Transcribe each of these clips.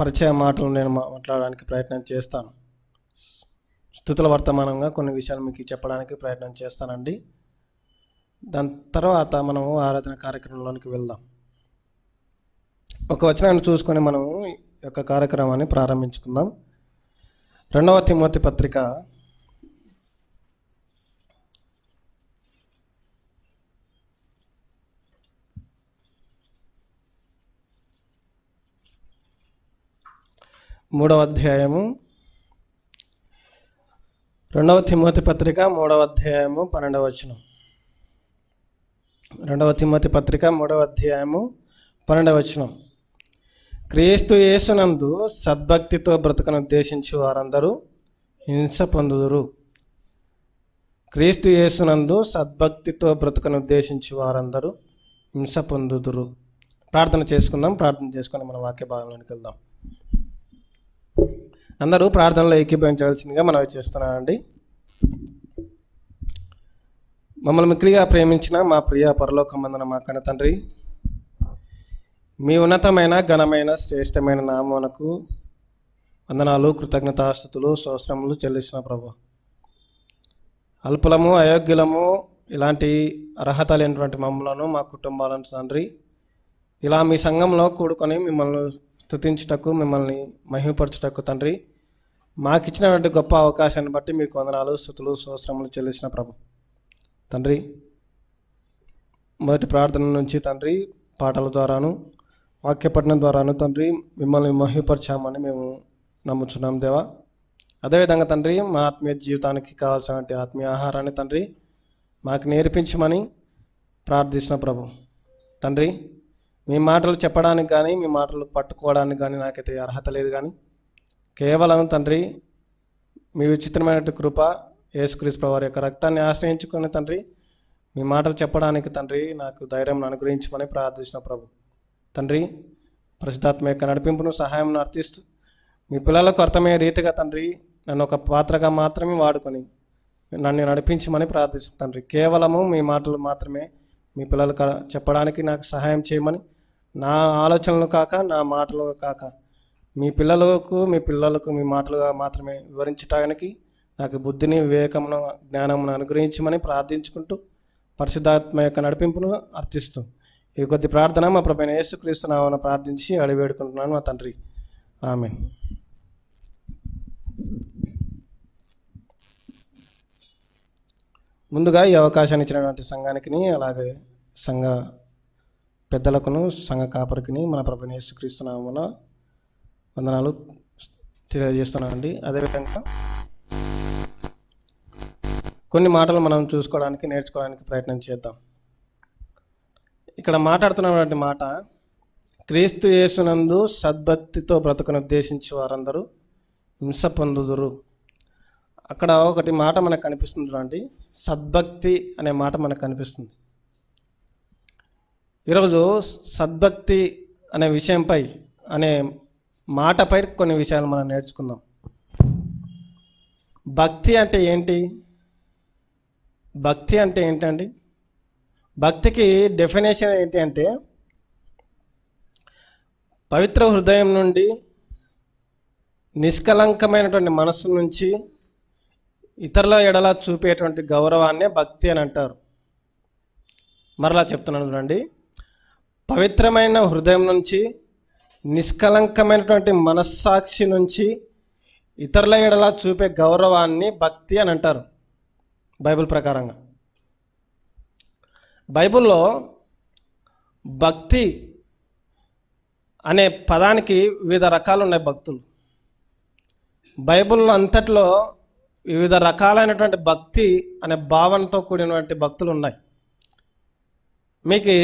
పరిచయ మాటలు నేను మా- మాట్లాడడానికి ప్రయత్నం చేస్తాను. స్థుతుల వర్తమానంగా కొన్ని విషయాలు మీకు చెప్పడానికి ప్రయత్నం చేస్తానండి. దాని తర్వాత మనము ఆరాధన కార్యక్రమంలోనికి వెళ్దాం. ఒక వచనాన్ని చూసుకొని మనము ఈ యొక్క కార్యక్రమాన్ని ప్రారంభించుకుందాం. రెండవ తిమ్మతి పత్రిక మూడవ అధ్యాయము. రెండవ తిమ్మతి పత్రిక మూడవ అధ్యాయము పన్నెండవ వచనం. రెండవ తిమ్మతి పత్రిక మూడవ అధ్యాయము పన్నెండవ వచనం. క్రీస్తు యేసునందు సద్భక్తితో బ్రతుకను ఉద్దేశించి వారందరూ హింస పొందుదురు. క్రీస్తు యేసునందు సద్భక్తితో బ్రతుకను ఉద్దేశించి వారందరూ హింస పొందుదురు. ప్రార్థన చేసుకుందాం ప్రార్థన చేసుకొని మన వాక్య భాగంలోనికి వెళ్దాం. అందరూ ప్రార్థనలో ఏకీభవించవలసిందిగా మనం చేస్తున్నామండి మమ్మల్ని మిక్కిలిగా ప్రేమించిన మా ప్రియ పరలోకమందన మా కన్న తండ్రి మీ ఉన్నతమైన ఘనమైన శ్రేష్టమైన నామమునకు వందనాలు కృతజ్ఞతాస్థుతులు స్తోత్రములు చెల్లిస్తున్న ప్రభు. అల్పులము అయోగ్యులము ఇలాంటి అర్హత లేనటువంటి మమ్మలను మా కుటుంబాలను తండ్రి ఇలా మీ సంఘంలో కూడుకొని మిమ్మల్ని స్తుతించుటకు మిమ్మల్ని మహిమపరచుటకు తండ్రి మాకిచ్చినటువంటి గొప్ప అవకాశాన్ని బట్టి మీకు వందనాలు స్థుతులు స్తోత్రములు చెల్లించిన ప్రభు. తండ్రి మొదటి ప్రార్థన నుంచి తండ్రి పాటల ద్వారాను వాక్యపఠనం ద్వారాను తండ్రి మిమ్మల్ని మహిమపరిచామని మేము నమ్ముచున్నాం దేవా. అదేవిధంగా తండ్రి మా ఆత్మీయ జీవితానికి కావాల్సినటువంటి ఆత్మీయ ఆహారాన్ని తండ్రి మాకు నేర్పించమని ప్రార్థిస్తున్న ప్రభు. తండ్రి మీ మాటలు చెప్పడానికి కానీ మీ మాటలు పట్టుకోవడానికి కానీ నాకైతే అర్హత లేదు కానీ కేవలం తండ్రి మీ విచిత్రమైన కృప యేసుక్రీస్తు వారి యొక్క రక్తాన్ని ఆశ్రయించుకుని తండ్రి మీ మాటలు చెప్పడానికి తండ్రి నాకు ధైర్యం అనుగ్రహించమని ప్రార్థించిన ప్రభు. తండ్రి పరిశుద్ధాత్మ యొక్క నడిపింపును సహాయం అర్థిస్తూ మీ పిల్లలకు అర్థమయ్యే రీతిగా తండ్రి నన్ను ఒక పాత్రగా మాత్రమే వాడుకొని నన్ను నడిపించమని ప్రార్థిస్తుంది తండ్రి. కేవలము మీ మాటలు మాత్రమే మీ పిల్లలకు చెప్పడానికి నాకు సహాయం చేయమని నా ఆలోచనలు కాక నా మాటలు కాక మీ పిల్లలకు మీ పిల్లలకు మీ మాటలుగా మాత్రమే వివరించడానికి నాకు బుద్ధిని వివేకమును జ్ఞానమును అనుగ్రహించమని ప్రార్థించుకుంటూ పరిశుద్ధాత్మ యొక్క నడిపింపును అర్థిస్తూ ఈ కొద్ది ప్రార్థన మా ప్రభైన యేసుక్రీస్తు నామను ప్రార్థించి అడివేడుకుంటున్నాను మా తండ్రి. ఆమె ముందుగా ఈ అవకాశాన్ని ఇచ్చినటువంటి సంఘానికి అలాగే సంఘ పెద్దలకును సంఘ కాపరికిని మన ప్రభు యేసుక్రీస్తు వందనాలు తెలియజేస్తున్నానండి. అదేవిధంగా కొన్ని మాటలు మనం చూసుకోవడానికి నేర్చుకోవడానికి ప్రయత్నం చేద్దాం. ఇక్కడ మాట్లాడుతున్నటువంటి మాట క్రీస్తు యేసునందు సద్భక్తితో బ్రతుకును ఉద్దేశించి వారందరూ హింస పొందుదురు. అక్కడ ఒకటి మాట మనకు కనిపిస్తుంది చూడండి. సద్భక్తి అనే మాట మనకు కనిపిస్తుంది. ఈరోజు సద్భక్తి అనే విషయంపై అనే మాటపై కొన్ని విషయాలు మనం నేర్చుకుందాం. భక్తి అంటే ఏంటి? భక్తి అంటే ఏంటండి? భక్తికి డెఫినేషన్ ఏంటి అంటే పవిత్ర హృదయం నుండి నిష్కలంకమైనటువంటి మనస్సు నుంచి ఇతరుల ఎడలా చూపేటువంటి గౌరవాన్నే భక్తి అని అంటారు. మరలా చెప్తున్నాను చూడండి. పవిత్రమైన హృదయం నుంచి నిష్కలంకమైనటువంటి మనస్సాక్షి నుంచి ఇతరుల ఎడలా చూపే గౌరవాన్ని భక్తి అని అంటారు బైబిల్ ప్రకారంగా. బైబిల్లో భక్తి అనే పదానికి వివిధ రకాలు ఉన్నాయి భక్తులు. బైబిల్ అంతట్లో వివిధ రకాలైనటువంటి భక్తి అనే భావనతో కూడినటువంటి భక్తులు ఉన్నాయి మీకు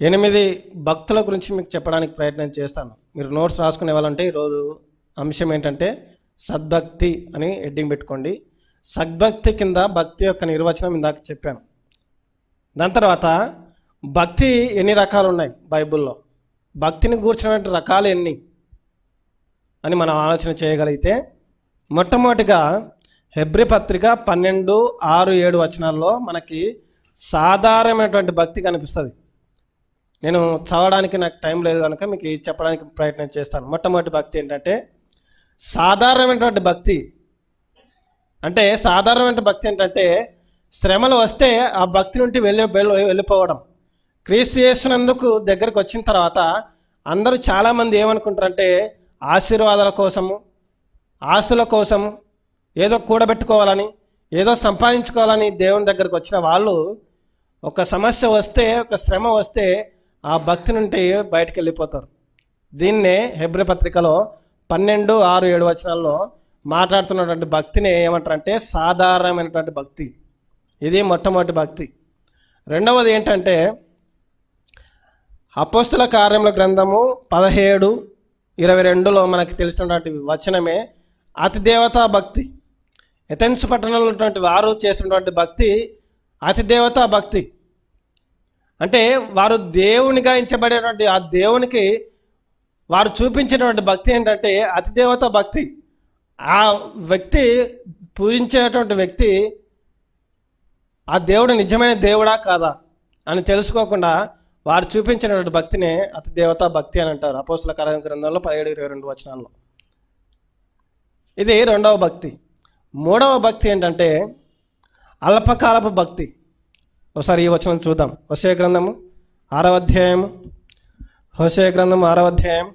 ఎనిమిది భక్తుల గురించి మీకు చెప్పడానికి ప్రయత్నం చేస్తాను. మీరు నోట్స్ రాసుకునే వాళ్ళంటే ఈరోజు అంశం ఏంటంటే సద్భక్తి అని హెడ్డింగ్ పెట్టుకోండి. సద్భక్తి కింద భక్తి యొక్క నిర్వచనం ఇందాక చెప్పాను. దాని తర్వాత భక్తి ఎన్ని రకాలు ఉన్నాయి బైబిల్లో? భక్తిని కూర్చున్నటువంటి రకాలు ఎన్ని అని మనం ఆలోచన చేయగలిగితే మొట్టమొదటిగా హెబ్రి పత్రిక పన్నెండు ఆరు ఏడు వచనాల్లో మనకి సాధారణమైనటువంటి భక్తి కనిపిస్తుంది. నేను చదవడానికి నాకు టైం లేదు కనుక మీకు చెప్పడానికి ప్రయత్నం చేస్తాను. మొట్టమొదటి భక్తి ఏంటంటే సాధారణమైనటువంటి భక్తి. అంటే సాధారణమైన భక్తి ఏంటంటే శ్రమలు వస్తే ఆ భక్తి నుండి వెళ్ళి వెళ్ళి వెళ్ళిపోవడం. క్రీస్తు చేస్తున్నందుకు దగ్గరకు వచ్చిన తర్వాత అందరూ చాలామంది ఏమనుకుంటారంటే ఆశీర్వాదాల కోసము ఆస్తుల కోసము ఏదో కూడబెట్టుకోవాలని ఏదో సంపాదించుకోవాలని దేవుని దగ్గరకు వచ్చిన వాళ్ళు ఒక సమస్య వస్తే ఒక శ్రమ వస్తే ఆ భక్తి నుండి బయటకు వెళ్ళిపోతారు దీన్నే హెబ్రి పత్రికలో పన్నెండు ఆరు ఏడు వచనాల్లో మాట్లాడుతున్నటువంటి భక్తిని ఏమంటారంటే సాధారణమైనటువంటి భక్తి. ఇది మొట్టమొదటి భక్తి. రెండవది ఏంటంటే అపోస్తుల కార్యముల గ్రంథము పదిహేడు ఇరవై రెండులో మనకి తెలిసినటువంటి వచనమే అతిదేవతా భక్తి. ఎథెన్స్ పట్టణంలో ఉన్నటువంటి వారు చేసినటువంటి భక్తి అతిదేవతా భక్తి. అంటే వారు దేవుని గాయించబడేటువంటి ఆ దేవునికి వారు చూపించినటువంటి భక్తి ఏంటంటే అతిదేవత భక్తి. ఆ వ్యక్తి పూజించేటువంటి వ్యక్తి ఆ దేవుడు నిజమైన దేవుడా కాదా అని తెలుసుకోకుండా వారు చూపించినటువంటి భక్తిని అతి దేవతా భక్తి అని అంటారు అపోసల కార్య గ్రంథంలో పదిహేడు ఇరవై రెండు వచనాల్లో. ఇది రెండవ భక్తి. మూడవ భక్తి ఏంటంటే అల్పకాలపు భక్తి. ఒకసారి ఈ వచనం చూద్దాం. హోసే గ్రంథము ఆరవ అధ్యాయము. హోసే గ్రంథం ఆరవ అధ్యాయం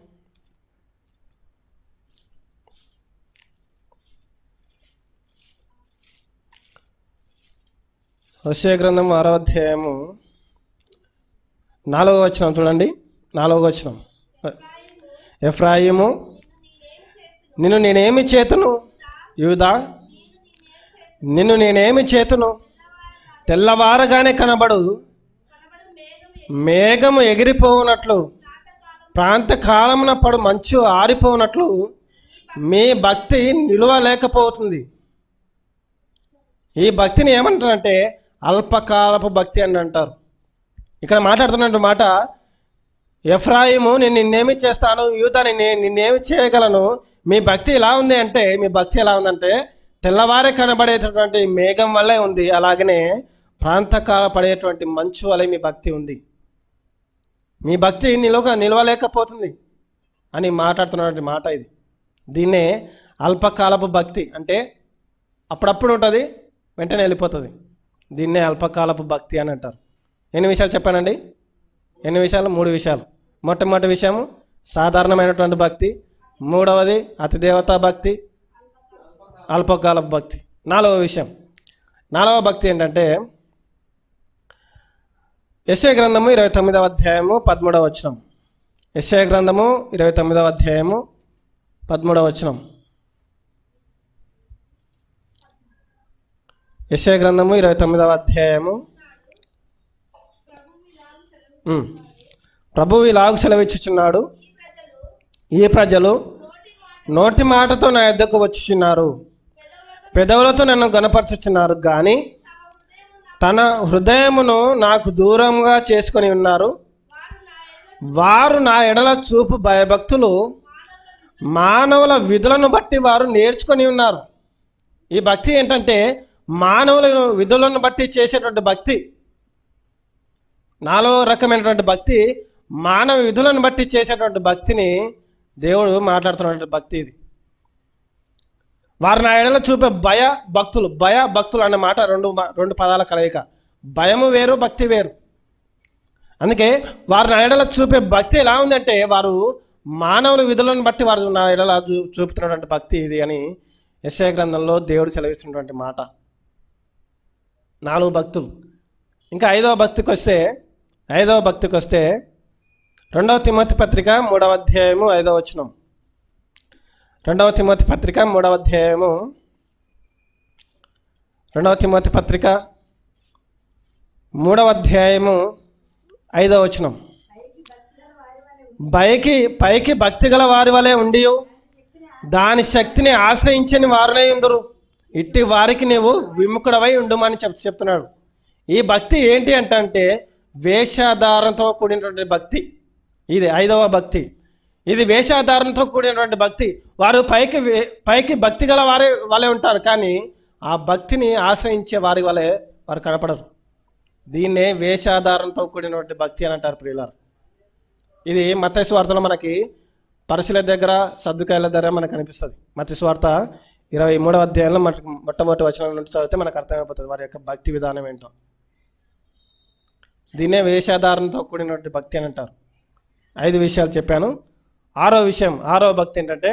హోసే గ్రంథం ఆరవ అధ్యాయము. నాలుగవ వచనం చూడండి. నాలుగవ వచనం. ఎఫ్రాయిము నిన్ను నేనేమి చేతును? యూదా నిన్ను నేనేమి చేతును? తెల్లవారగానే కనబడు. మేఘము ఎగిరిపోవునట్లు ప్రాంతకాలమున పడు మంచు ఆరిపోవునట్లు మీ భక్తి నిలవలేకపోతుంది. ఈ భక్తిని ఏమంటారంటే అల్పకాలపు భక్తి అని అంటారు. ఇక్కడ మాట్లాడుతున్నట్టు మాట ఎఫ్రాయిము నేను నిన్నేమి చేస్తాను? యూదా నిన్నే నిన్నేమి చేయగలను? మీ భక్తి ఎలా ఉంది అంటే మీ భక్తి ఎలా ఉందంటే తెల్లవారే కనబడేటటువంటి మేఘం వల్లే ఉంది. అలాగనే ప్రాంతకాల పడేటువంటి మంచు వలె మీ భక్తి ఉంది. మీ భక్తి నిలువ నిలవలేకపోతుంది అని మాట్లాడుతున్నటువంటి మాట ఇది. దీన్నే అల్పకాలపు భక్తి అంటే అప్పుడప్పుడు ఉంటుంది వెంటనే వెళ్ళిపోతుంది. దీన్నే అల్పకాలపు భక్తి అని అంటారు. ఎన్ని విషయాలు చెప్పానండి? ఎన్ని విషయాలు? మూడు విషయాలు. మొట్టమొదటి విషయము సాధారణమైనటువంటి భక్తి. మూడవది అతిదేవతా భక్తి. అల్పకాలపు భక్తి. నాలుగవ విషయం. నాలుగవ భక్తి ఏంటంటే ఎస్ఏ గ్రంథము ఇరవై తొమ్మిదవ అధ్యాయము పదమూడవ వచనం. ఎస్ఏ గ్రంథము ఇరవై తొమ్మిదవ అధ్యాయము పదమూడవ వచనం. ఎస్ఏ గ్రంథము ఇరవై తొమ్మిదవ అధ్యాయము. ప్రభువు ఇలాగు సెలవిచ్చుచున్నాడు. ఈ ప్రజలు? నోటి మాటతో నా యొద్దకు వచ్చుచున్నారు. పెదవులతో నన్ను గనపరచుచున్నారు కానీ తన హృదయమును నాకు దూరంగా చేసుకొని ఉన్నారు. వారు నా ఎడల చూపు భయభక్తులు మానవుల విధులను బట్టి వారు నేర్చుకొని ఉన్నారు. ఈ భక్తి ఏంటంటే మానవుల విధులను బట్టి చేసేటువంటి భక్తి. నాలో రకమైనటువంటి భక్తి మానవ విధులను బట్టి చేసేటువంటి భక్తిని దేవుడు మాట్లాడుతున్నటువంటి భక్తి ఇది. వారు నా ఎడల చూపే భయ భక్తులు భయ భక్తులు అనే మాట రెండు రెండు పదాల కలయిక. భయము వేరు భక్తి వేరు. అందుకే వారు నా ఎడల చూపే భక్తి ఎలా ఉందంటే వారు మానవుల విధులను బట్టి వారు నా ఎడల చూ చూపుతున్నటువంటి భక్తి ఇది అని ఎస్ఐ గ్రంథంలో దేవుడు సెలవిస్తున్నటువంటి మాట. నాలుగు భక్తులు. ఇంకా ఐదవ భక్తికి వస్తే ఐదవ భక్తికి వస్తే రెండవ తిమ్మతి పత్రిక మూడవ అధ్యాయము ఐదవ వచనం. రెండవ తిమోతి పత్రిక మూడవ అధ్యాయము. రెండవ తిమోతి పత్రిక మూడవ అధ్యాయము ఐదవ వచనం. పైకి పైకి భక్తి గల వారి వలె ఉండి దాని శక్తిని ఆశ్రయించని వారులే ఉందరు. ఇట్టి వారికి నీవు విముఖుడవై ఉండుమని చెప్ చెప్తున్నాడు. ఈ భక్తి ఏంటి అంటే వేషాధారంతో కూడినటువంటి భక్తి. ఇది ఐదవ భక్తి. ఇది వేషాధారంతో కూడినటువంటి భక్తి. వారు పైకి వే- పైకి భక్తి గల వారే వాళ్ళే ఉంటారు. కానీ ఆ భక్తిని ఆశ్రయించే వారి వలె వారు కనపడరు. దీన్నే వేషాధారంతో కూడినటువంటి భక్తి అని అంటారు ప్రియులారు. ఇది మత స్వార్థలో మనకి పరశుల దగ్గర సర్దుకాయల దగ్గర మనకు కనిపిస్తుంది. మత స్వార్థ ఇరవై మూడవ అధ్యాయంలో మనకు మొట్టమొదటి వచనం నుండి చదివితే మనకు అర్థమైపోతుంది వారి యొక్క భక్తి విధానం ఏంటో. దీన్నే వేషాధారణతో కూడినటువంటి భక్తి అని అంటారు. ఐదు విషయాలు చెప్పాను. ఆరో విషయం ఆరో భక్తి ఏంటంటే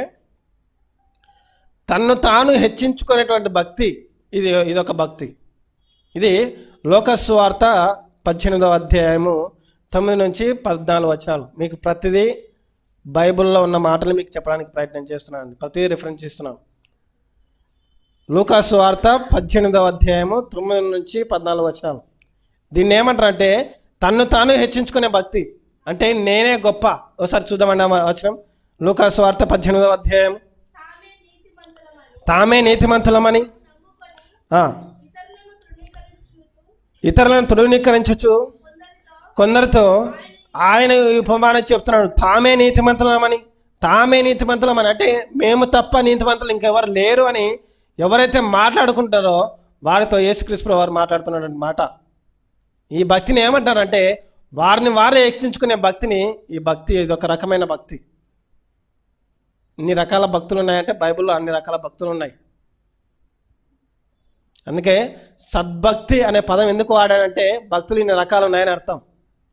తన్ను తాను హెచ్చించుకునేటువంటి భక్తి ఇది ఇదొక భక్తి. ఇది లోకస్వార్త పద్దెనిమిదవ అధ్యాయము తొమ్మిది నుంచి పద్నాలుగు వచనాలు. మీకు ప్రతిదీ బైబిల్లో ఉన్న మాటలు మీకు చెప్పడానికి ప్రయత్నం చేస్తున్నాను ప్రతిదీ రిఫరెన్స్ ఇస్తున్నాను లూకాసు వార్త పద్దెనిమిదవ అధ్యాయము తొమ్మిది నుంచి పద్నాలుగు వచనాలు. దీన్ని ఏమంటారంటే తన్ను తాను హెచ్చించుకునే భక్తి. అంటే నేనే గొప్ప. ఒకసారి చూద్దామండి ఆ వచనం. లూకాసు వార్త పద్దెనిమిదవ అధ్యాయం. తామే నీతిమంతులమని. ఇతరులను తృణీకరించచ్చు కొందరితో ఆయన ఉపమానం చెప్తున్నాడు. తామే నీతిమంతులమని. తామే నీతిమంతులమని. అంటే మేము తప్ప నీతిమంతులు ఇంకెవరు లేరు అని ఎవరైతే మాట్లాడుకుంటారో వారితో యేసుక్రీస్తు వారు మాట్లాడుతున్నాడు మాట ఈ భక్తిని ఏమంటారంటే వారిని వారే హెచ్చించుకునే భక్తిని ఈ భక్తి ఇది ఒక రకమైన భక్తి. ఇన్ని రకాల భక్తులు ఉన్నాయంటే బైబిల్లో అన్ని రకాల భక్తులు ఉన్నాయి అందుకే సద్భక్తి అనే పదం ఎందుకు వాడానంటే భక్తులు ఇన్ని రకాలు ఉన్నాయని అర్థం.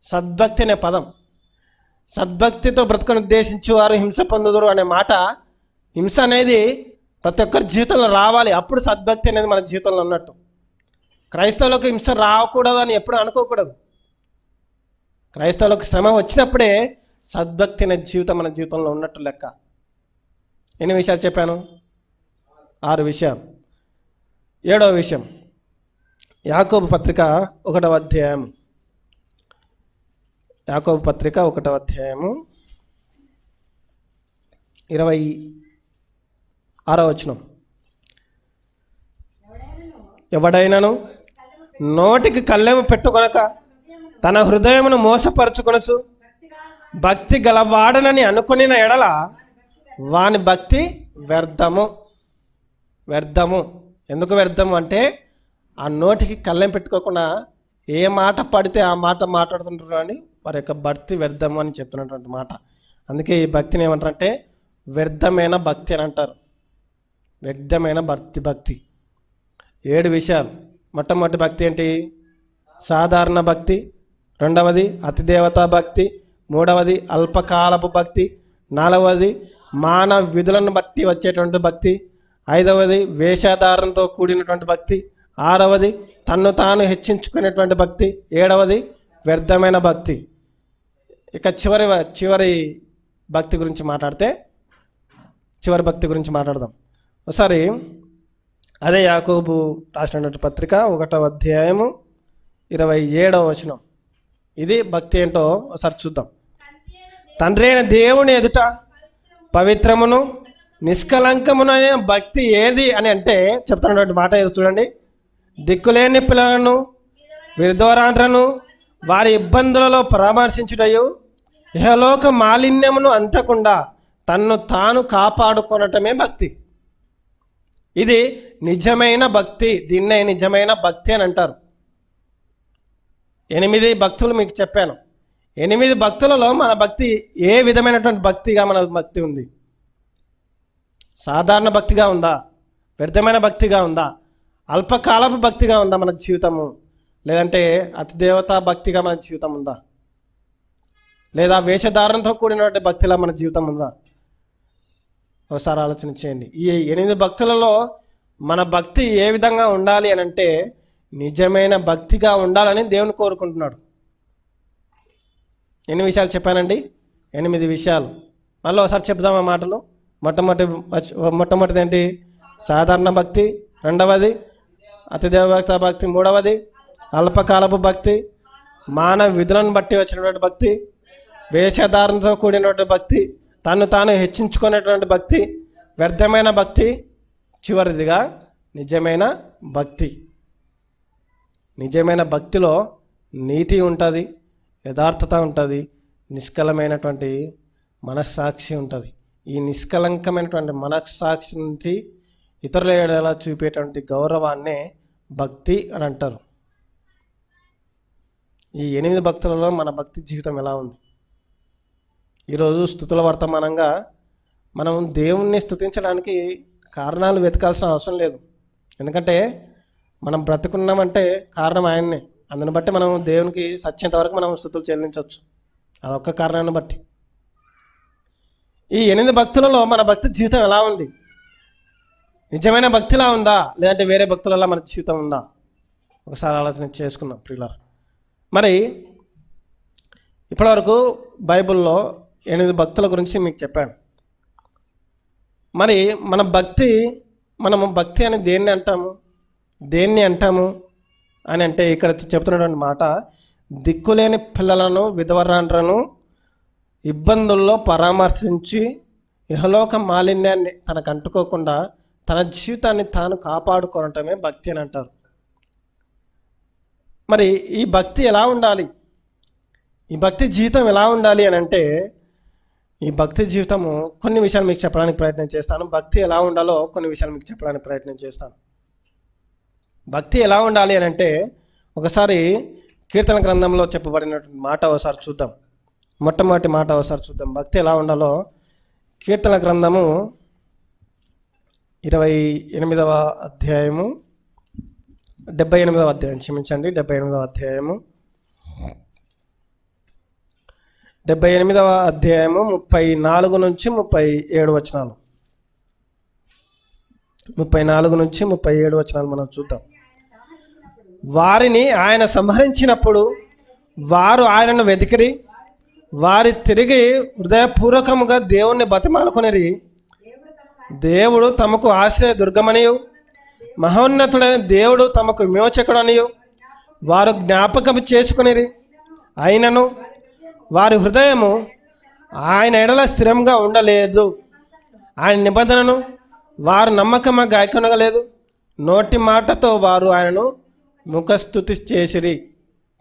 సద్భక్తి అనే పదం. సద్భక్తితో బ్రతుకుని ఉద్దేశించి వారు హింస పొందుదురు అనే మాట హింస అనేది ప్రతి ఒక్కరి జీవితంలో రావాలి. అప్పుడు సద్భక్తి అనేది మన జీవితంలో ఉన్నట్టు. క్రైస్తవులకు హింస రాకూడదు అని ఎప్పుడు అనుకోకూడదు. క్రైస్తవులకు శ్రమ వచ్చినప్పుడే సద్భక్తి అనే జీవితం మన జీవితంలో ఉన్నట్టు లెక్క. ఎన్ని విషయాలు చెప్పాను? ఆరు విషయాలు. ఏడవ విషయం. యాకోబు పత్రిక ఒకటవ అధ్యాయం. యాకోబు పత్రిక ఒకటవ అధ్యాయము ఇరవై ఆరో వచనం. ఎవడైనాను నోటికి కళ్ళెము పెట్టుకొనక తన హృదయమును మోసపరుచుకొనచ్చు భక్తి గలవాడనని అనుకుని ఎడల వాని భక్తి వ్యర్థము. వ్యర్థము. ఎందుకు వ్యర్థము అంటే ఆ నోటికి కళ్ళెం పెట్టుకోకుండా ఏ మాట పడితే ఆ మాట మాట్లాడుతుంటారు అని వారి యొక్క భక్తి వ్యర్థము అని చెప్తున్నటువంటి మాట. అందుకే ఈ భక్తిని ఏమంటారంటే వ్యర్థమైన భక్తి అని అంటారు. వ్యర్థమైన భక్తి భక్తి. ఏడు విషయాలు. మొట్టమొదటి భక్తి ఏంటి? సాధారణ భక్తి రెండవది అతిదేవతా భక్తి. మూడవది అల్పకాలపు భక్తి. నాలుగవది మానవ విధులను బట్టి వచ్చేటువంటి భక్తి. ఐదవది వేషాధారంతో కూడినటువంటి భక్తి. ఆరవది తన్ను తాను హెచ్చించుకునేటువంటి భక్తి. ఏడవది వ్యర్థమైన భక్తి. ఇక చివరి చివరి భక్తి గురించి మాట్లాడితే చివరి భక్తి గురించి మాట్లాడదాం. ఒకసారి అదే యాకోబు రాసినటువంటి పత్రిక ఒకటవ అధ్యాయము ఇరవై ఏడవ వచనం. ఇది భక్తి ఏంటో ఒకసారి చూద్దాం. తండ్రి అయిన దేవుని ఎదుట పవిత్రమును నిష్కలంకమునైన భక్తి ఏది అని అంటే చెప్తున్నటువంటి మాట ఏదో చూడండి. దిక్కులేని పిల్లలను విరుదోరాండ్రను వారి ఇబ్బందులలో పరామర్శించుటయు ఇహలోక మాలిన్యమును అంటకుండా తన్ను తాను కాపాడుకొనటమే భక్తి. ఇది నిజమైన భక్తి దీన్నే నిజమైన భక్తి అని అంటారు. ఎనిమిది భక్తులు మీకు చెప్పాను. ఎనిమిది భక్తులలో మన భక్తి ఏ విధమైనటువంటి భక్తిగా మన భక్తి ఉంది? సాధారణ భక్తిగా ఉందా? వ్యర్థమైన భక్తిగా ఉందా? అల్పకాలపు భక్తిగా ఉందా మన జీవితము? లేదంటే అతి దేవతా భక్తిగా మన జీవితం ఉందా? లేదా వేషధారణతో కూడినటువంటి భక్తిలా మన జీవితం ఉందా? ఒకసారి ఆలోచన చేయండి. ఈ ఎనిమిది భక్తులలో మన భక్తి ఏ విధంగా ఉండాలి అని అంటే నిజమైన భక్తిగా ఉండాలని దేవుని కోరుకుంటున్నాడు. ఎన్ని విషయాలు చెప్పానండి? ఎనిమిది విషయాలు. మళ్ళీ ఒకసారి చెప్దాం ఆ మాటలు? మొట్టమొదటి మొట్టమొదటిది ఏంటి? సాధారణ భక్తి. రెండవది అతిదేవత భక్తి. మూడవది అల్పకాలపు భక్తి. మానవ విధులను బట్టి వచ్చినటువంటి భక్తి. వేషధారణతో కూడినటువంటి భక్తి. తను తాను హెచ్చించుకునేటువంటి భక్తి. వ్యర్థమైన భక్తి. చివరిదిగా నిజమైన భక్తి. నిజమైన భక్తిలో నీతి ఉంటుంది యథార్థత ఉంటుంది నిష్కలమైనటువంటి మనస్సాక్షి ఉంటుంది. ఈ నిష్కలంకమైనటువంటి మనస్సాక్షి నుంచి ఇతరుల ఏడేలా చూపేటువంటి గౌరవాన్నే భక్తి అని అంటారు. ఈ ఎనిమిది భక్తులలో మన భక్తి జీవితం ఎలా ఉంది? ఈరోజు స్థుతుల వర్తమానంగా మనం దేవుణ్ణి స్థుతించడానికి కారణాలు వెతకాల్సిన అవసరం లేదు. ఎందుకంటే మనం బ్రతుకున్నామంటే కారణం ఆయన్నే. అందుని బట్టి మనం దేవునికి సత్యంత వరకు మనం స్థుతులు చెల్లించవచ్చు. అదొక్క కారణాన్ని బట్టి. ఈ ఎనిమిది భక్తులలో మన భక్తి జీవితం ఎలా ఉంది? నిజమైన భక్తిలా ఉందా? లేదంటే వేరే భక్తులలో మన జీవితం ఉందా? ఒకసారి ఆలోచన చేసుకుందాం ప్రియుల మరి ఇప్పటివరకు బైబిల్లో ఎనిమిది భక్తుల గురించి మీకు చెప్పాను. మరి మన భక్తి మనము భక్తి అని దేన్ని అంటాము? దేన్ని అంటాము అని అంటే ఇక్కడ చెప్తున్నటువంటి మాట దిక్కులేని పిల్లలను విధవరాండ్రను ఇబ్బందుల్లో పరామర్శించి ఇహలోక మాలిన్యాన్ని తనకు అంటుకోకుండా తన జీవితాన్ని తాను కాపాడుకోవటమే భక్తి అని అంటారు. మరి ఈ భక్తి ఎలా ఉండాలి? ఈ భక్తి జీవితం ఎలా ఉండాలి అని అంటే ఈ భక్తి జీవితము కొన్ని విషయాలు మీకు చెప్పడానికి ప్రయత్నం చేస్తాను. భక్తి ఎలా ఉండాలో కొన్ని విషయాలు మీకు చెప్పడానికి ప్రయత్నం చేస్తాను. భక్తి ఎలా ఉండాలి అని అంటే ఒకసారి కీర్తన గ్రంథంలో చెప్పబడినటువంటి మాట ఒకసారి చూద్దాం. మొట్టమొదటి మాట ఒకసారి చూద్దాం. భక్తి ఎలా ఉండాలో కీర్తన గ్రంథము ఇరవై ఎనిమిదవ అధ్యాయము డెబ్బై ఎనిమిదవ అధ్యాయం. క్షమించండి డెబ్బై ఎనిమిదవ అధ్యాయము. డెబ్బై ఎనిమిదవ అధ్యాయము ముప్పై నాలుగు నుంచి ముప్పై ఏడు వచనాలు. ముప్పై నాలుగు నుంచి ముప్పై ఏడు వచనాలు మనం చూద్దాం. వారిని ఆయన సంహరించినప్పుడు వారు ఆయనను వెతికిరి వారి తిరిగి హృదయపూర్వకముగా దేవుణ్ణి బతిమాలుకొనిరి. దేవుడు తమకు ఆశ్రయ దుర్గమనియు మహోన్నతుడైన దేవుడు తమకు విమోచకుడనియు. వారు జ్ఞాపకం చేసుకునిరి అయినను వారి హృదయము ఆయన ఎడల స్థిరంగా ఉండలేదు. ఆయన నిబంధనను వారు నమ్మకంగా గాయకొనగలేదు. నోటి మాటతో వారు ఆయనను ముఖస్థుతి చేసిరి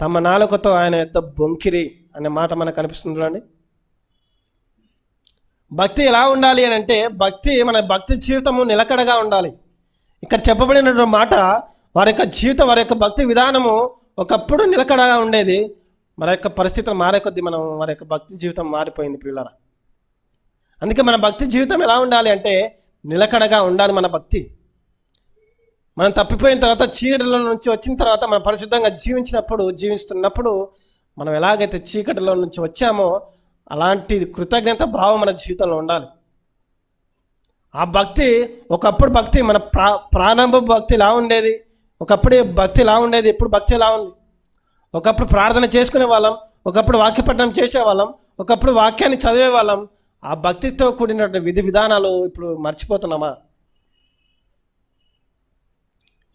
తమ నాలుకతో ఆయన యొక్క బొంకిరి అనే మాట మనకు కనిపిస్తుంది చూడండి. భక్తి ఎలా ఉండాలి అని అంటే భక్తి మన భక్తి జీవితము నిలకడగా ఉండాలి. ఇక్కడ చెప్పబడినటువంటి మాట వారి యొక్క జీవితం వారి యొక్క భక్తి విధానము ఒకప్పుడు నిలకడగా ఉండేది. మన యొక్క పరిస్థితులు మారే కొద్దీ మనం వారి యొక్క భక్తి జీవితం మారిపోయింది పిల్లరా అందుకే మన భక్తి జీవితం ఎలా ఉండాలి అంటే నిలకడగా ఉండాలి మన భక్తి. మనం తప్పిపోయిన తర్వాత చీకటిలో నుంచి వచ్చిన తర్వాత మనం పరిశుద్ధంగా జీవించినప్పుడు జీవిస్తున్నప్పుడు మనం ఎలాగైతే చీకటిలో నుంచి వచ్చామో అలాంటి కృతజ్ఞత భావం మన జీవితంలో ఉండాలి. ఆ భక్తి ఒకప్పుడు భక్తి మన ప్రా ప్రారంభ భక్తి ఎలా ఉండేది. ఒకప్పుడు భక్తి ఎలా ఉండేది ఇప్పుడు భక్తి ఎలా ఉంది. ఒకప్పుడు ప్రార్థన చేసుకునే వాళ్ళం ఒకప్పుడు వాక్యపట్టణం చేసేవాళ్ళం ఒకప్పుడు వాక్యాన్ని చదివే వాళ్ళం. ఆ భక్తితో కూడినటువంటి విధి విధానాలు ఇప్పుడు మర్చిపోతున్నామా?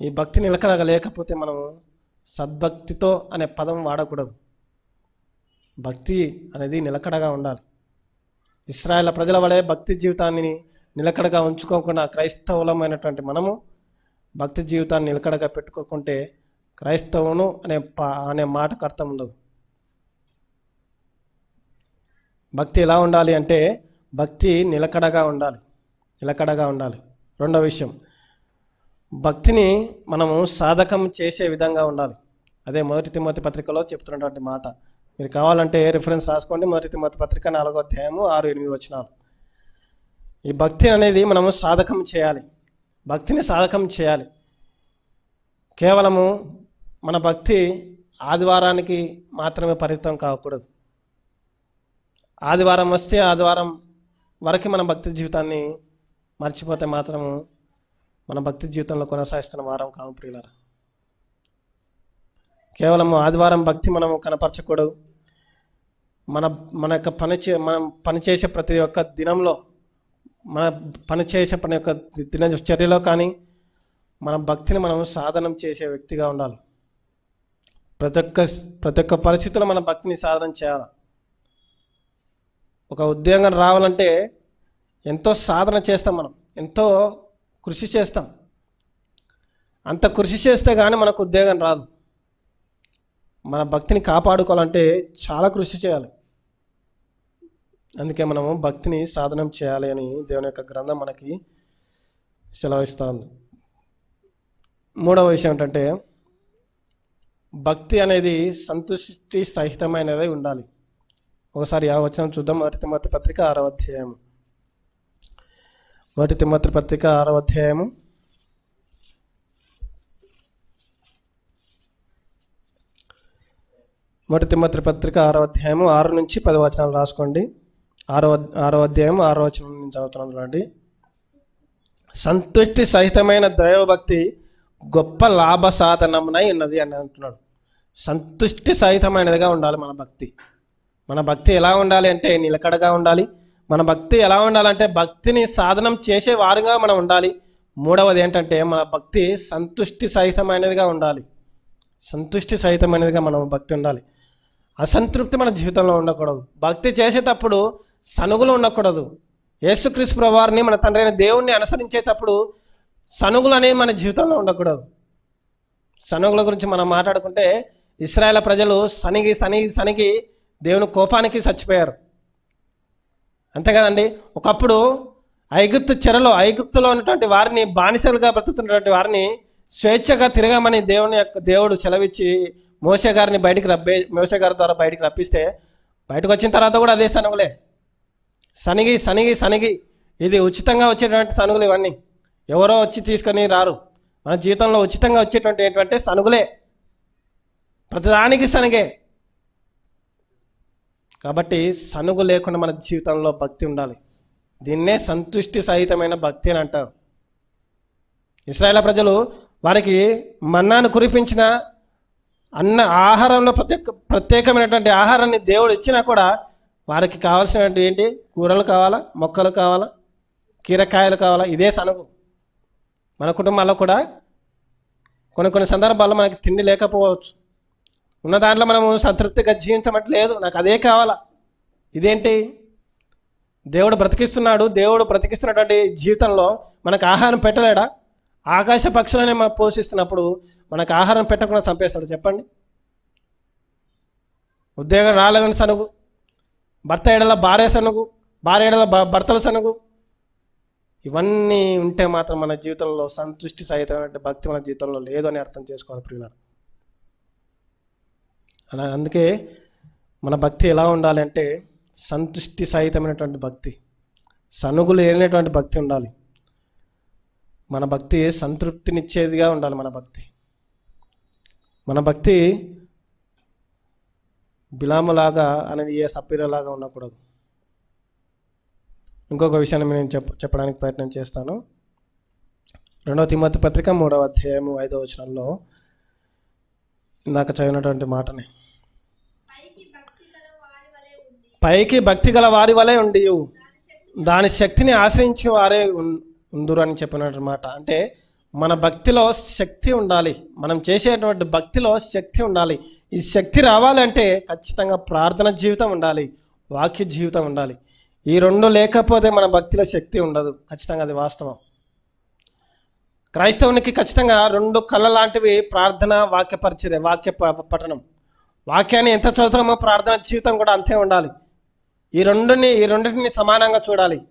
ఈ భక్తి నిలకడగా లేకపోతే మనము సద్భక్తితో అనే పదం వాడకూడదు. భక్తి అనేది నిలకడగా ఉండాలి. ఇస్రాయేల్ ప్రజల వలె భక్తి జీవితాన్ని నిలకడగా ఉంచుకోకుండా క్రైస్తవులమైనటువంటి మనము భక్తి జీవితాన్ని నిలకడగా పెట్టుకోకుంటే క్రైస్తవును అనే అనే మాటకు అర్థం ఉండదు. భక్తి ఎలా ఉండాలి అంటే భక్తి నిలకడగా ఉండాలి. నిలకడగా ఉండాలి. రెండో విషయం. భక్తిని మనము సాధకం చేసే విధంగా ఉండాలి. అదే మొదటి తిమ్మతి పత్రికలో చెప్తున్నటువంటి మాట. మీరు కావాలంటే రిఫరెన్స్ రాసుకోండి. మొదటి తిమ్మతి పత్రిక నాలుగో అధ్యాయము ఆరు ఎనిమిది వచ్చినాలు ఈ భక్తి అనేది మనము సాధకం చేయాలి. భక్తిని సాధకం చేయాలి. కేవలము మన భక్తి ఆదివారానికి మాత్రమే పరిమితం కాకూడదు. ఆదివారం వస్తే ఆదివారం వరకు మన భక్తి జీవితాన్ని మర్చిపోతే మాత్రము మన భక్తి జీవితంలో కొనసాగిస్తున్న వారం కాము ప్రియులరా. కేవలం ఆదివారం భక్తి మనము కనపరచకూడదు. మన మన యొక్క పని చే మనం పనిచేసే ప్రతి ఒక్క దినంలో మన పని చేసే పని యొక్క దిన చర్యలో కానీ మన భక్తిని మనం సాధనం చేసే వ్యక్తిగా ఉండాలి. ప్రతి ఒక్క ప్రతి ఒక్క పరిస్థితిలో మన భక్తిని సాధన చేయాలి. ఒక ఉద్యోగం రావాలంటే ఎంతో సాధన చేస్తాం మనం. ఎంతో కృషి చేస్తాం. అంత కృషి చేస్తే కానీ మనకు ఉద్యోగం రాదు. మన భక్తిని కాపాడుకోవాలంటే చాలా కృషి చేయాలి. అందుకే మనము భక్తిని సాధనం చేయాలి అని దేవుని యొక్క గ్రంథం మనకి సెలవిస్తుంది. మూడవ విషయం ఏంటంటే భక్తి అనేది సంతుష్టి సహితమైనది ఉండాలి. ఒకసారి ఆ వచనం చూద్దాం. మొదటి పత్రిక ఆరవ అధ్యాయం మొదటి తిమ్మత్రి పత్రిక ఆరవ అధ్యాయము. మొదటి తిమ్మత్రి పత్రిక ఆరవ అధ్యాయము ఆరు నుంచి పది వచనాలు రాసుకోండి. ఆరో ఆరో అధ్యాయం ఆరో వచనం నుంచి చదువుతున్నాను చూడండి. సంతుష్టి సహితమైన దైవభక్తి గొప్ప లాభ సాధనమునై ఉన్నది అని అంటున్నాడు. సంతుష్టి సహితమైనదిగా ఉండాలి మన భక్తి. మన భక్తి ఎలా ఉండాలి అంటే నిలకడగా ఉండాలి మన భక్తి ఎలా ఉండాలంటే భక్తిని సాధనం చేసే వారుగా మనం ఉండాలి. మూడవది ఏంటంటే మన భక్తి సంతుష్టి సహితమైనదిగా ఉండాలి. సంతుష్టి సహితమైనదిగా మనం భక్తి ఉండాలి. అసంతృప్తి మన జీవితంలో ఉండకూడదు. భక్తి చేసేటప్పుడు సనుగులు ఉండకూడదు. యేసుక్రీస్తు ప్రభువారిని మన తండ్రి అయిన దేవుణ్ణి అనుసరించేటప్పుడు సనుగులు అనేవి మన జీవితంలో ఉండకూడదు. సనుగుల గురించి మనం మాట్లాడుకుంటే ఇస్రాయేల్ ప్రజలు సనిగి సనిగి సనిగి దేవుని కోపానికి చచ్చిపోయారు. అంతే కదండి? ఒకప్పుడు ఐగుప్తు చెరలో ఐగుప్తులో ఉన్నటువంటి వారిని బానిసలుగా బ్రతుకుతున్నటువంటి వారిని స్వేచ్ఛగా తిరగమని దేవుని యొక్క దేవుడు సెలవిచ్చి మోసే గారిని బయటికి రబ్బే మోసే గారి ద్వారా బయటికి రప్పిస్తే బయటకు వచ్చిన తర్వాత కూడా అదే సనుగులే సనిగి సనిగి సనిగి ఇది ఉచితంగా వచ్చేటువంటి సనుగులు ఇవన్నీ. ఎవరో వచ్చి తీసుకొని రారు. మన జీవితంలో ఉచితంగా వచ్చేటువంటి ఏంటంటే సనుగులే ప్రతిదానికి సనిగే కాబట్టి సనుగు లేకుండా మన జీవితంలో భక్తి ఉండాలి. దీన్నే సంతుష్టి సహితమైన భక్తి అని అంటారు. ఇస్రాయేల్ ప్రజలు వారికి మన్నాను కురిపించిన అన్న ఆహారంలో ప్రత్యేక ప్రత్యేకమైనటువంటి ఆహారాన్ని దేవుడు ఇచ్చినా కూడా వారికి కావాల్సినటువంటి ఏంటి? కూరలు కావాలా? మొక్కలు కావాలా? కీరకాయలు కావాలా? ఇదే సనుగు. మన కుటుంబాల్లో కూడా కొన్ని కొన్ని సందర్భాల్లో మనకి తిండి లేకపోవచ్చు. ఉన్న దాంట్లో మనము సంతృప్తిగా జీవించమట్లేదు. నాకు అదే కావాలా? ఇదేంటి? దేవుడు బ్రతికిస్తున్నాడు. దేవుడు బ్రతికిస్తున్నటువంటి జీవితంలో మనకు ఆహారం పెట్టలేడా? ఆకాశ పక్షులనే మనం పోషిస్తున్నప్పుడు మనకు ఆహారం పెట్టకుండా చంపేస్తాడు. చెప్పండి. ఉద్యోగం రాలేదని సనుగు. భర్త ఏడల భార్య సనుగు. భార్య ఏడల భ- భర్తల సనుగు. ఇవన్నీ ఉంటే మాత్రం మన జీవితంలో సంతృష్టి సహితమైన భక్తి మన జీవితంలో లేదు అని అర్థం చేసుకోవాలి ప్రియులారు. అలా అందుకే మన భక్తి ఎలా ఉండాలంటే సంతృష్టి సహితమైనటువంటి భక్తి సనుగు లేనటువంటి భక్తి ఉండాలి. మన భక్తి సంతృప్తినిచ్చేదిగా ఉండాలి మన భక్తి. మన భక్తి బిలాములాగా అనేది ఏ సప్పీరలాగా ఉండకూడదు. ఇంకొక విషయాన్ని నేను చెప్ప చెప్పడానికి ప్రయత్నం చేస్తాను. రెండవ తిమ్మతి పత్రిక మూడవ అధ్యాయము ఐదవ వచనంలో ఇందాక చదివినటువంటి మాటని పైకి భక్తి గల వారి వలె ఉండి పైకి భక్తి గల వారి వలె ఉండి దాని శక్తిని ఆశ్రయించి వారే ఉందురు అని చెప్పినమాట అంటే మన భక్తిలో శక్తి ఉండాలి. మనం చేసేటువంటి భక్తిలో శక్తి ఉండాలి. ఈ శక్తి రావాలంటే ఖచ్చితంగా ప్రార్థన జీవితం ఉండాలి. వాక్య జీవితం ఉండాలి. ఈ రెండు లేకపోతే మన భక్తిలో శక్తి ఉండదు. ఖచ్చితంగా అది వాస్తవం. క్రైస్తవునికి ఖచ్చితంగా రెండు కళ్ళ లాంటివి ప్రార్థన వాక్య పరిచర్య వాక్య ప- పఠనం. వాక్యాన్ని ఎంత చదువుతామో ప్రార్థన జీవితం కూడా అంతే ఉండాలి. ఈ రెండుని ఈ రెండింటిని సమానంగా చూడాలి.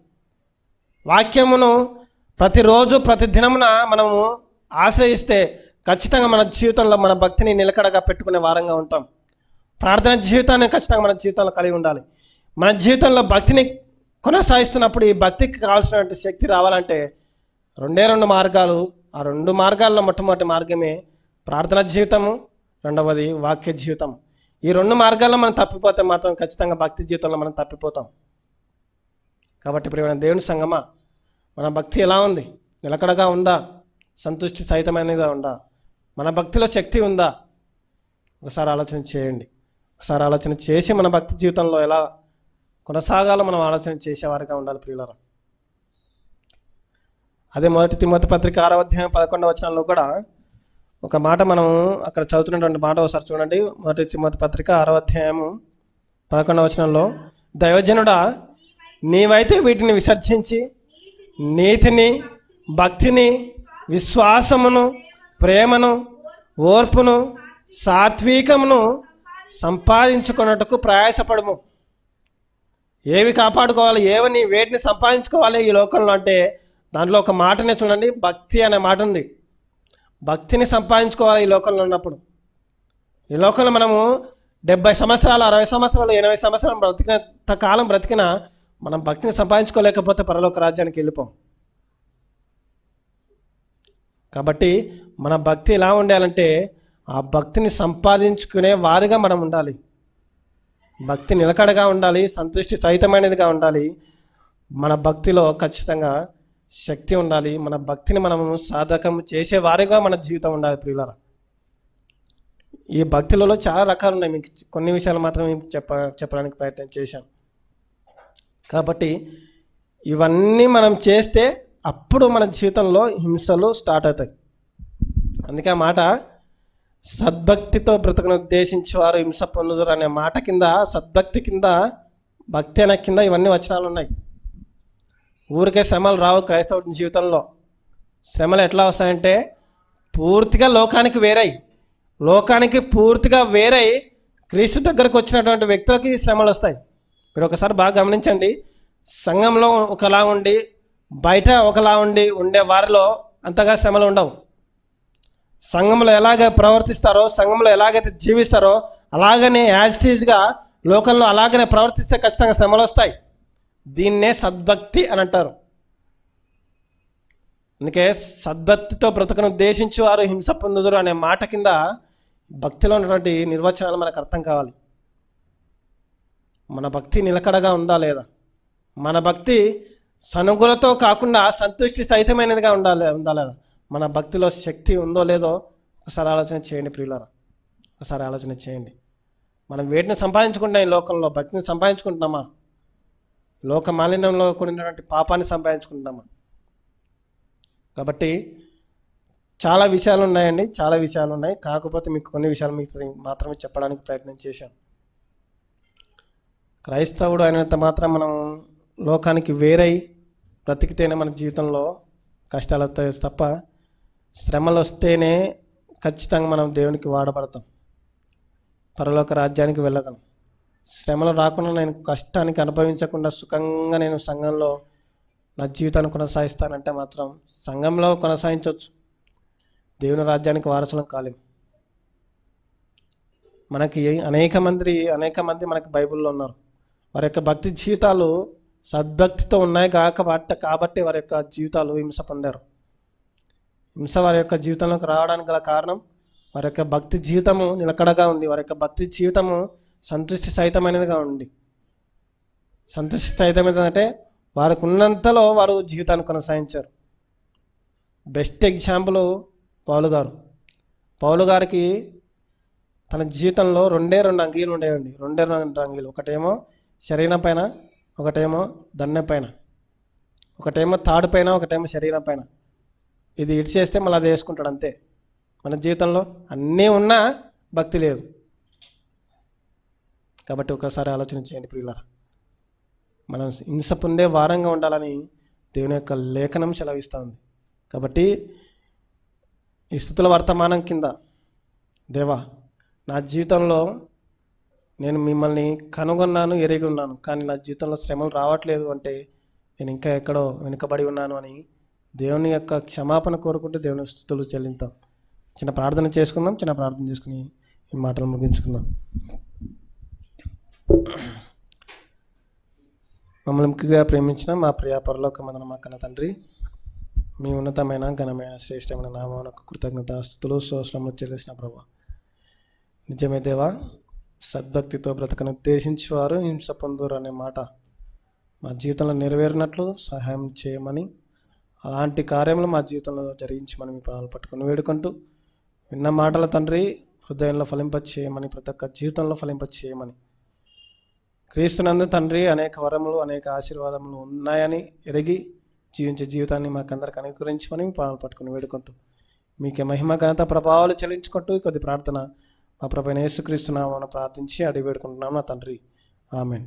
వాక్యమును ప్రతిరోజు ప్రతి దినమున మనము ఆశ్రయిస్తే ఖచ్చితంగా మన జీవితంలో మన భక్తిని నిలకడగా పెట్టుకునే వారంగా ఉంటాం. ప్రార్థన జీవితాన్ని ఖచ్చితంగా మన జీవితంలో కలిగి ఉండాలి. మన జీవితంలో భక్తిని కొనసాగిస్తున్నప్పుడు ఈ భక్తికి కావాల్సినటువంటి శక్తి రావాలంటే రెండే రెండు మార్గాలు. ఆ రెండు మార్గాల్లో మొట్టమొదటి మార్గమే ప్రార్థన జీవితము రెండవది వాక్య జీవితం. ఈ రెండు మార్గాల్లో మనం తప్పిపోతే మాత్రం ఖచ్చితంగా భక్తి జీవితంలో మనం తప్పిపోతాం. కాబట్టి ప్రియమైన దేవుని సంగమా మన భక్తి ఎలా ఉంది? నిలకడగా ఉందా? సంతృష్టి సహితమైనదిగా ఉందా? మన భక్తిలో శక్తి ఉందా? ఒకసారి ఆలోచన చేయండి. ఒకసారి ఆలోచన చేసి మన భక్తి జీవితంలో ఎలా కొనసాగాలో మనం ఆలోచన చేసేవారిగా ఉండాలి ప్రియులరా. అదే మొదటి తిమ్మతి పత్రిక ఆరవ అధ్యాయం పదకొండవ వచనంలో కూడా ఒక మాట మనము అక్కడ చదువుతున్నటువంటి మాట ఒకసారి చూడండి. మొదటి తిమ్మతి పత్రిక ఆరో అధ్యాయము పదకొండవ వచనంలో దైవజనుడా నీవైతే వీటిని విసర్జించి నీతిని భక్తిని విశ్వాసమును ప్రేమను ఓర్పును సాత్వికమును సంపాదించుకున్నట్టుకు ప్రయాసపడము. ఏవి కాపాడుకోవాలి? ఏవని వేటిని సంపాదించుకోవాలి ఈ లోకంలో? అంటే దాంట్లో ఒక మాటనే చూడండి. భక్తి అనే మాట ఉంది. భక్తిని సంపాదించుకోవాలి ఈ లోకంలో ఉన్నప్పుడు. ఈ లోకంలో మనము డెబ్బై సంవత్సరాలు అరవై సంవత్సరాలు ఎనభై సంవత్సరాలు బ్రతికినంత కాలం బ్రతికిన మనం భక్తిని సంపాదించుకోలేకపోతే పరలోక రాజ్యానికి వెళ్ళిపోం. కాబట్టి మన భక్తి ఎలా ఉండాలంటే ఆ భక్తిని సంపాదించుకునే వారిగా మనం ఉండాలి. భక్తి నిలకడగా ఉండాలి సంతృష్టి సహితమైనదిగా ఉండాలి. మన భక్తిలో ఖచ్చితంగా శక్తి ఉండాలి మన భక్తిని మనము సాధకం చేసే వారిగా మన జీవితం ఉండాలి ప్రియులారా. ఈ భక్తులలో చాలా రకాలు ఉన్నాయి మీకు కొన్ని విషయాలు మాత్రమే చెప్ప చెప్పడానికి ప్రయత్నం చేశాను. కాబట్టి ఇవన్నీ మనం చేస్తే అప్పుడు మన జీవితంలో హింసలు స్టార్ట్ అవుతాయి. అందుకే ఆ మాట సద్భక్తితో బ్రతుకును ఉద్దేశించి వారు హింస పొందుదురు అనే మాట కింద సద్భక్తి కింద భక్తి అనే కింద ఇవన్నీ వచనాలు ఉన్నాయి. ఊరికే శ్రమలు రావు క్రైస్తవ జీవితంలో. శ్రమలు ఎట్లా వస్తాయంటే పూర్తిగా లోకానికి వేరై లోకానికి పూర్తిగా వేరై క్రీస్తు దగ్గరకు వచ్చినటువంటి వ్యక్తులకి శ్రమలు వస్తాయి. మీరు ఒకసారి బాగా గమనించండి. సంఘంలో ఒకలా ఉండి బయట ఒకలా ఉండి ఉండే వారిలో అంతగా శ్రమలు ఉండవు. సంఘంలో ఎలాగ ప్రవర్తిస్తారో సంఘంలో ఎలాగైతే జీవిస్తారో అలాగనే యాజ్ టీజ్గా లోకంలో అలాగనే ప్రవర్తిస్తే ఖచ్చితంగా శ్రమలు వస్తాయి. దీన్నే సద్భక్తి అని అంటారు. అందుకే సద్భక్తితో బ్రతకను ఉద్దేశించి వారు హింస పొందుదురు అనే మాట కింద భక్తిలో ఉన్నటువంటి నిర్వచనాలు మనకు అర్థం కావాలి. మన భక్తి నిలకడగా ఉందా లేదా? మన భక్తి సనుగులతో కాకుండా సంతృష్టి సహితమైనదిగా ఉండాలి ఉందా లేదా? మన భక్తిలో శక్తి ఉందో లేదో ఒకసారి ఆలోచన చేయండి ప్రియులరా. ఒకసారి ఆలోచన చేయండి. మనం వేటిని సంపాదించుకుంటాం ఈ లోకంలో? భక్తిని సంపాదించుకుంటున్నామా? లోక మాలిన్యంలో కూడినటువంటి పాపాన్ని సంపాదించుకుంటున్నాము? కాబట్టి చాలా విషయాలు ఉన్నాయండి చాలా విషయాలు ఉన్నాయి. కాకపోతే మీకు కొన్ని విషయాలు మీకు మాత్రమే చెప్పడానికి ప్రయత్నం చేశాను. క్రైస్తవుడు అయినంత మాత్రం మనం లోకానికి వేరై బ్రతికితేనే మన జీవితంలో కష్టాలు వస్తాయి తప్ప శ్రమలు వస్తేనే ఖచ్చితంగా మనం దేవునికి వాడబడతాం. పరలోక రాజ్యానికి వెళ్ళగలం. శ్రమలు రాకుండా నేను కష్టానికి అనుభవించకుండా సుఖంగా నేను సంఘంలో నా జీవితాన్ని కొనసాగిస్తానంటే మాత్రం సంఘంలో కొనసాగించవచ్చు. దేవుని రాజ్యానికి వారసులం కాలేం. మనకి అనేక మంది అనేక మంది మనకి బైబిల్లో ఉన్నారు. వారి యొక్క భక్తి జీవితాలు సద్భక్తితో ఉన్నాయి కాక కాబట్టి వారి యొక్క జీవితాలు హింస పొందారు. హింస వారి యొక్క జీవితంలోకి రావడానికి గల కారణం వారి యొక్క భక్తి జీవితము నిలకడగా ఉంది. వారి యొక్క భక్తి జీవితము సంతృష్టి సహితమైనదిగా ఉంది సంతృష్టి సహితమైనది అంటే వారికి ఉన్నంతలో వారు జీవితాన్ని కొనసాగించారు. బెస్ట్ ఎగ్జాంపుల్ పౌలు గారు. పౌలు గారికి తన జీవితంలో రెండే రెండు అంగీలు ఉండేవండి. రెండే రెండు అంగీలు. ఒకటేమో శరీరం పైన ఒకటేమో దన్నె పైన. ఒకటేమో తాడు పైన ఒకటేమో శరీరం పైన. ఇది ఇటు చేస్తే మళ్ళీ అది వేసుకుంటాడు అంతే. మన జీవితంలో అన్నీ ఉన్నా భక్తి లేదు. కాబట్టి ఒకసారి ఆలోచన చేయండి ప్రియులారా. మనం హింస పొందే వారంగా ఉండాలని దేవుని యొక్క లేఖనం సెలవిస్తుంది. కాబట్టి ఈ స్థుతుల వర్తమానం కింద దేవా నా జీవితంలో నేను మిమ్మల్ని కనుగొన్నాను ఎరిగి ఉన్నాను. కానీ నా జీవితంలో శ్రమలు రావట్లేదు అంటే నేను ఇంకా ఎక్కడో వెనుకబడి ఉన్నాను అని దేవుని యొక్క క్షమాపణ కోరుకుంటూ దేవుని స్థుతులు చెల్లిద్దాం చిన్న ప్రార్థన చేసుకుందాం చిన్న ప్రార్థన చేసుకుని ఈ మాటలు ముగించుకుందాం. మమ్మల్ని ముఖ్యంగా ప్రేమించిన మా ప్రియ పరలోకమందన మా కన్న తండ్రి మీ ఉన్నతమైన ఘనమైన శ్రేష్టమైన నామమునకు కృతజ్ఞత స్థుతులు సోశ్రములు చెల్లిసిన ప్రభా. నిజమే దేవా సద్భక్తితో బ్రతకను ఉద్దేశించి వారు హింస పొందురు అనే మాట. మా జీవితంలో నెరవేరినట్లు సహాయం చేయమని అలాంటి కార్యములు మా జీవితంలో జరిగించమని మీ పాలు పట్టుకుని వేడుకుంటూ విన్న మాటల తండ్రి హృదయంలో ఫలింప చేయమని ప్రతి ఒక్క జీవితంలో ఫలింప చేయమని క్రీస్తునందు తండ్రి అనేక వరములు అనేక ఆశీర్వాదములు ఉన్నాయని ఎరిగి జీవించే జీవితాన్ని మాకందరికి అనుగ్రహించమని పాలు పట్టుకుని వేడుకుంటూ మీకే మహిమ ఘనత ప్రభావాలు చెల్లించుకుంటూ కొద్ది ప్రార్థన మా ప్రభు యేసుక్రీస్తు ప్రార్థించి అడిగి వేడుకుంటున్నాం. నా తండ్రి. ఆమెన్.